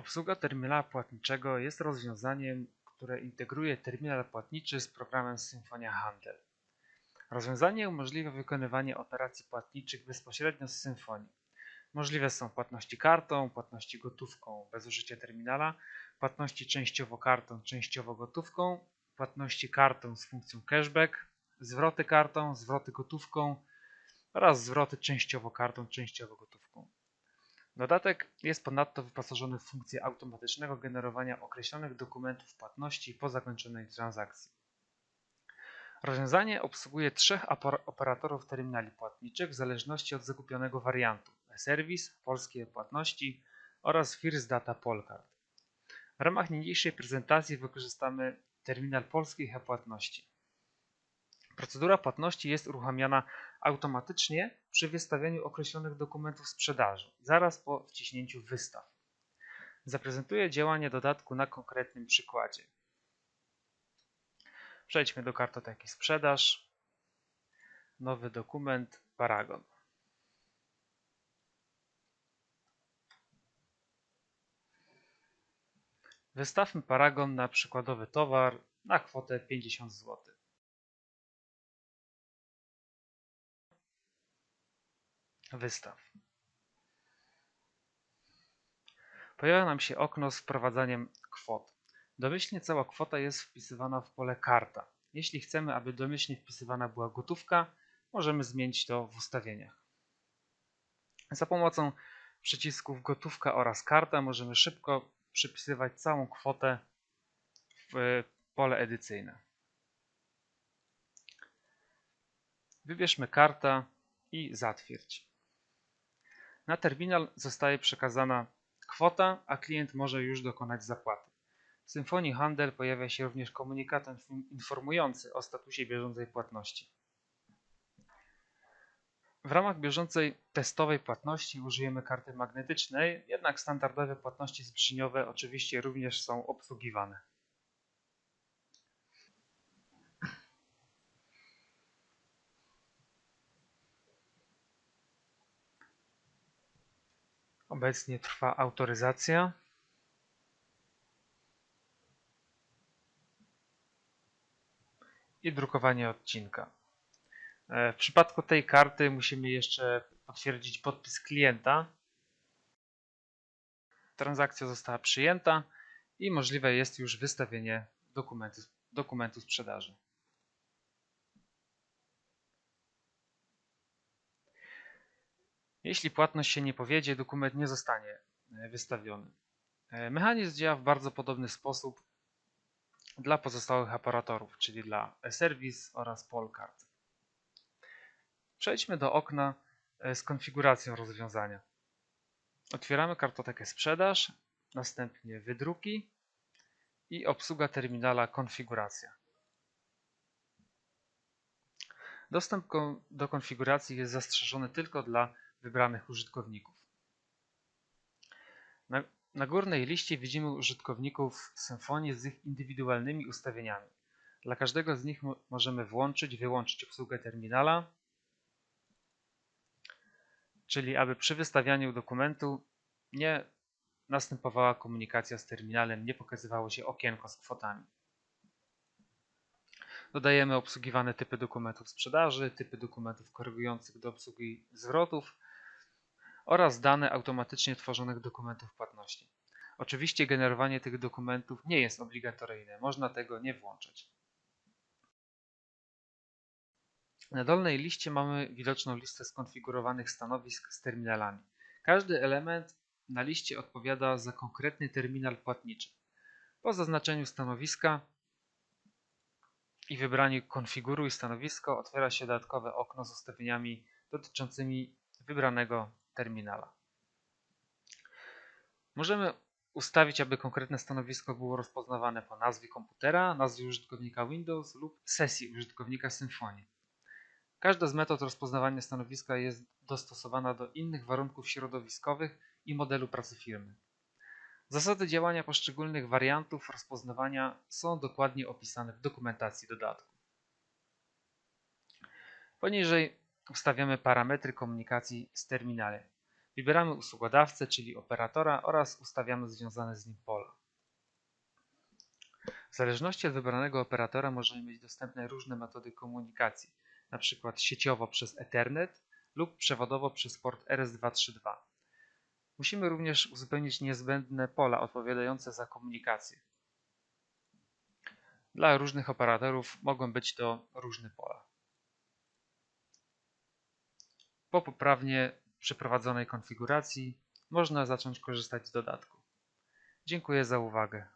Obsługa terminala płatniczego jest rozwiązaniem, które integruje terminal płatniczy z programem Symphonia Handel. Rozwiązanie umożliwia wykonywanie operacji płatniczych bezpośrednio z Symfonii. Możliwe są płatności kartą, płatności gotówką bez użycia terminala, płatności częściowo kartą, częściowo gotówką, płatności kartą z funkcją cashback, zwroty kartą, zwroty gotówką oraz zwroty częściowo kartą, częściowo gotówką. Dodatek jest ponadto wyposażony w funkcję automatycznego generowania określonych dokumentów płatności po zakończonej transakcji. Rozwiązanie obsługuje trzech operatorów terminali płatniczych w zależności od zakupionego wariantu e-Service, Polskie Płatności oraz First Data Polcard. W ramach niniejszej prezentacji wykorzystamy terminal polskich e-płatności. Procedura płatności jest uruchamiana automatycznie przy wystawianiu określonych dokumentów sprzedaży, zaraz po wciśnięciu wystaw. Zaprezentuję działanie dodatku na konkretnym przykładzie. Przejdźmy do kartoteki sprzedaż. Nowy dokument Paragon. Wystawmy paragon na przykładowy towar na kwotę 50 zł. Wystaw. Pojawia nam się okno z wprowadzaniem kwot. Domyślnie cała kwota jest wpisywana w pole karta. Jeśli chcemy, aby domyślnie wpisywana była gotówka, możemy zmienić to w ustawieniach. Za pomocą przycisków gotówka oraz karta możemy szybko przypisywać całą kwotę w pole edycyjne. Wybierzmy kartę i zatwierdź. Na terminal zostaje przekazana kwota, a klient może już dokonać zapłaty. W Symfonii Handel pojawia się również komunikat informujący o statusie bieżącej płatności. W ramach bieżącej testowej płatności użyjemy karty magnetycznej, jednak standardowe płatności zbliżeniowe oczywiście również są obsługiwane. Obecnie trwa autoryzacja. I drukowanie odcinka. E, w przypadku tej karty musimy jeszcze potwierdzić podpis klienta. Transakcja została przyjęta i możliwe jest już wystawienie dokumentu, dokumentu sprzedaży. Jeśli płatność się nie powiedzie, dokument nie zostanie e, wystawiony. E, mechanizm działa w bardzo podobny sposób dla pozostałych aparatorów, czyli dla e-Service oraz Polcard. Przejdźmy do okna e, z konfiguracją rozwiązania. Otwieramy kartotekę sprzedaż, następnie wydruki i obsługa terminala konfiguracja. Dostęp do konfiguracji jest zastrzeżony tylko dla wybranych użytkowników. Na, na górnej liście widzimy użytkowników Symfony z ich indywidualnymi ustawieniami. Dla każdego z nich możemy włączyć, wyłączyć obsługę terminala, czyli aby przy wystawianiu dokumentu nie następowała komunikacja z terminalem, nie pokazywało się okienko z kwotami. Dodajemy obsługiwane typy dokumentów sprzedaży, typy dokumentów korygujących do obsługi zwrotów oraz dane automatycznie tworzonych dokumentów płatności. Oczywiście generowanie tych dokumentów nie jest obligatoryjne, można tego nie włączać. Na dolnej liście mamy widoczną listę skonfigurowanych stanowisk z terminalami. Każdy element na liście odpowiada za konkretny terminal płatniczy. Po zaznaczeniu stanowiska i wybraniu Konfiguruj stanowisko otwiera się dodatkowe okno z ustawieniami dotyczącymi wybranego terminala. Możemy ustawić, aby konkretne stanowisko było rozpoznawane po nazwie komputera, nazwie użytkownika Windows lub sesji użytkownika Symfony. Każda z metod rozpoznawania stanowiska jest dostosowana do innych warunków środowiskowych i modelu pracy firmy. Zasady działania poszczególnych wariantów rozpoznawania są dokładnie opisane w dokumentacji dodatku. Poniżej ustawiamy parametry komunikacji z terminalem. Wybieramy usługodawcę, czyli operatora oraz ustawiamy związane z nim pola. W zależności od wybranego operatora możemy mieć dostępne różne metody komunikacji, np. sieciowo przez Ethernet lub przewodowo przez port RS232. Musimy również uzupełnić niezbędne pola odpowiadające za komunikację. Dla różnych operatorów mogą być to różne pola. Po poprawnie przeprowadzonej konfiguracji można zacząć korzystać z dodatku. Dziękuję za uwagę.